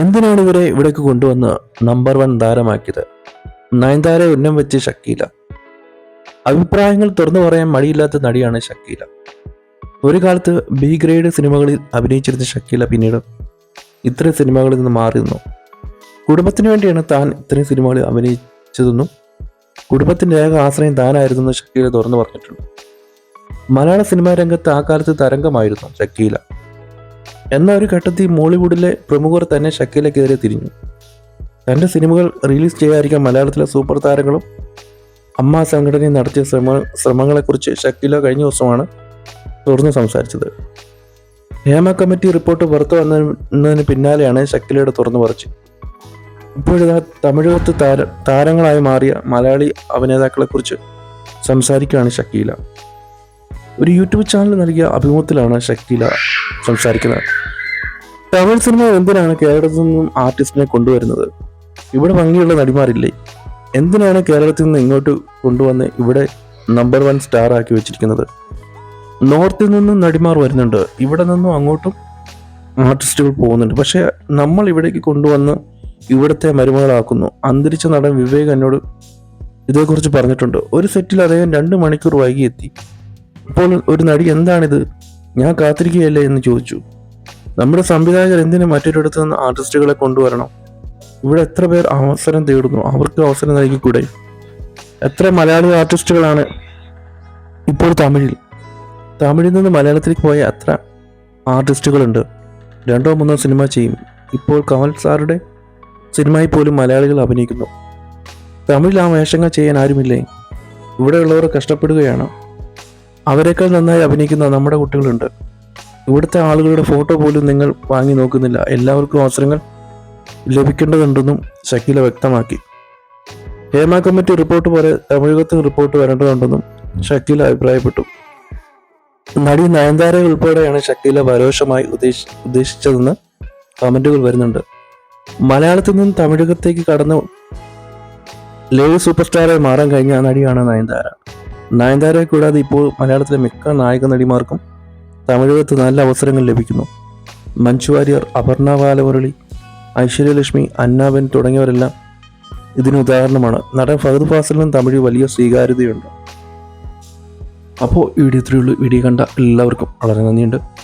എന്തിനാണ് ഇവരെ ഇവിടേക്ക് കൊണ്ടുവന്ന് നമ്പർ വൺ താരമാക്കിയത്? നയൻതാര ഉന്നം വെച്ച് ഷക്കീല. അഭിപ്രായങ്ങൾ തുറന്നു പറയാൻ മടിയില്ലാത്ത നടിയാണ് ഷക്കീല. ഒരു കാലത്ത് ബി ഗ്രേഡ് സിനിമകളിൽ അഭിനയിച്ചിരുന്ന ഷക്കീല പിന്നീട് ഇത്തരം സിനിമകളിൽ നിന്ന് മാറി നിന്നു. കുടുംബത്തിന് വേണ്ടിയാണ് താൻ ഇത്തരം സിനിമകളിൽ അഭിനയിച്ചതെന്നും കുടുംബത്തിന്റെ ഏക ആശ്രയം താനായിരുന്നെന്ന് ഷക്കീല തുറന്നു പറഞ്ഞിട്ടുണ്ട്. മലയാള സിനിമാ രംഗത്ത് ആ കാലത്ത് തരംഗമായിരുന്നു ഷക്കീല. എന്നാൽ ഒരു ഘട്ടത്തിൽ മോളിവുഡിലെ പ്രമുഖർ തന്നെ ഷക്കീലക്കെതിരെ തിരിഞ്ഞു. തന്റെ സിനിമകൾ റിലീസ് ചെയ്യാതിരിക്കാൻ മലയാളത്തിലെ സൂപ്പർ താരങ്ങളും അമ്മ സംഘടനയും നടത്തിയ ശ്രമ ശ്രമങ്ങളെക്കുറിച്ച് ഷക്കീല കഴിഞ്ഞ ദിവസമാണ് തുറന്നു സംസാരിച്ചത്. ഹേമ കമ്മിറ്റി റിപ്പോർട്ട് പുറത്തു വന്നതിന് പിന്നാലെയാണ് ഷക്കീലയുടെ തുറന്നു പറച്ച് ഇപ്പോഴിതാ തമിഴകത്ത് താര താരങ്ങളായി മാറിയ മലയാളി അഭിനേതാക്കളെക്കുറിച്ച് സംസാരിക്കുകയാണ് ഷക്കീല. ഒരു യൂട്യൂബ് ചാനൽ നൽകിയ അഭിമുഖത്തിലാണ് ഷക്കീല സംസാരിക്കുന്നത്. തമിഴ് സിനിമ എന്തിനാണ് കേരളത്തിൽ നിന്നും ആർട്ടിസ്റ്റിനെ കൊണ്ടുവരുന്നത്? ഇവിടെ ഭംഗിയുള്ള നടിമാരില്ലേ? എന്തിനാണ് കേരളത്തിൽ നിന്ന് ഇങ്ങോട്ട് കൊണ്ടുവന്ന് ഇവിടെ നമ്പർ വൺ സ്റ്റാർ ആക്കി വെച്ചിരിക്കുന്നത്? നോർത്തിൽ നിന്നും നടിമാർ വരുന്നുണ്ട്. ഇവിടെ നിന്നും അങ്ങോട്ടും ആർട്ടിസ്റ്റുകൾ പോകുന്നുണ്ട്. പക്ഷേ നമ്മൾ ഇവിടേക്ക് കൊണ്ടുവന്ന് ഇവിടുത്തെ മരുമകളാക്കുന്നു. അന്തരിച്ച നടൻ വിവേക് എന്നോട് ഇതേക്കുറിച്ച് പറഞ്ഞിട്ടുണ്ട്. ഒരു സെറ്റിൽ അദ്ദേഹം രണ്ട് മണിക്കൂർ വൈകി എത്തി അപ്പോൾ ഒരു നടി എന്താണിത്? ഞാൻ കാത്തിരിക്കുകയല്ലേ എന്ന് ചോദിച്ചു. നമ്മുടെ സംവിധായകർ എന്തിനു മറ്റൊരിടത്ത് നിന്ന് ആർട്ടിസ്റ്റുകളെ കൊണ്ടുവരണം? ഇവിടെ എത്ര പേർ അവസരം തേടുന്നു? അവർക്ക് അവസരം നൽകിക്കൂടെ? എത്ര മലയാളി ആർട്ടിസ്റ്റുകളാണ് ഇപ്പോൾ തമിഴിൽ? തമിഴിൽ നിന്ന് മലയാളത്തിലേക്ക് പോയ എത്ര ആർട്ടിസ്റ്റുകളുണ്ട്? രണ്ടോ മൂന്നോ സിനിമ ചെയ്യും. ഇപ്പോൾ കമൽ സാറുടെ സിനിമയിൽ പോലും മലയാളികൾ അഭിനയിക്കുന്നു. തമിഴിൽ ആ വേഷങ്ങൾ ചെയ്യാൻ ആരുമില്ലേ? ഇവിടെയുള്ളവർ കഷ്ടപ്പെടുകയാണ്. അവരെക്കാൾ നന്നായി അഭിനയിക്കുന്ന നമ്മുടെ കുട്ടികളുണ്ട്. ഇവിടുത്തെ ആളുകളുടെ ഫോട്ടോ പോലും നിങ്ങൾ വാങ്ങി നോക്കുന്നില്ല. എല്ലാവർക്കും അവസരങ്ങൾ ലഭിക്കേണ്ടതുണ്ടെന്നും ഷക്കീല വ്യക്തമാക്കി. ഹേമ കമ്മിറ്റി റിപ്പോർട്ട് പോലെ തമിഴകത്തും റിപ്പോർട്ട് വരേണ്ടതുണ്ടെന്നും ഷക്കീല അഭിപ്രായപ്പെട്ടു. നടി നയൻതാര ഉൾപ്പെടെയാണ് ഷക്കീല പരോക്ഷമായി ഉദ്ദേശി ഉദ്ദേശിച്ചതെന്ന് കമന്റുകൾ വരുന്നുണ്ട്. മലയാളത്തിൽ നിന്നും തമിഴകത്തേക്ക് കടന്ന് ലേഡി സൂപ്പർ സ്റ്റാറായി മാറാൻ കഴിഞ്ഞ നടിയാണ് നയൻതാര. നയൻതാരയെ കൂടാതെ ഇപ്പോൾ മലയാളത്തിലെ മിക്ക നായക നടിമാർക്കും തമിഴകത്ത് നല്ല അവസരങ്ങൾ ലഭിക്കുന്നു. മഞ്ജു വാര്യർ അപർണ ബാലമുരളി ഐശ്വര്യലക്ഷ്മി അന്നാബൻ തുടങ്ങിയവരെല്ലാം ഇതിന് ഉദാഹരണമാണ്. നടൻ ഫഹദ് ഫാസലിനും തമിഴ് വലിയ സ്വീകാര്യതയുണ്ട്. അപ്പോൾ ഈ വീഡിയോ ഇത്രയുള്ളൂ വീഡിയോ കണ്ട എല്ലാവർക്കും വളരെ നന്ദിയുണ്ട്.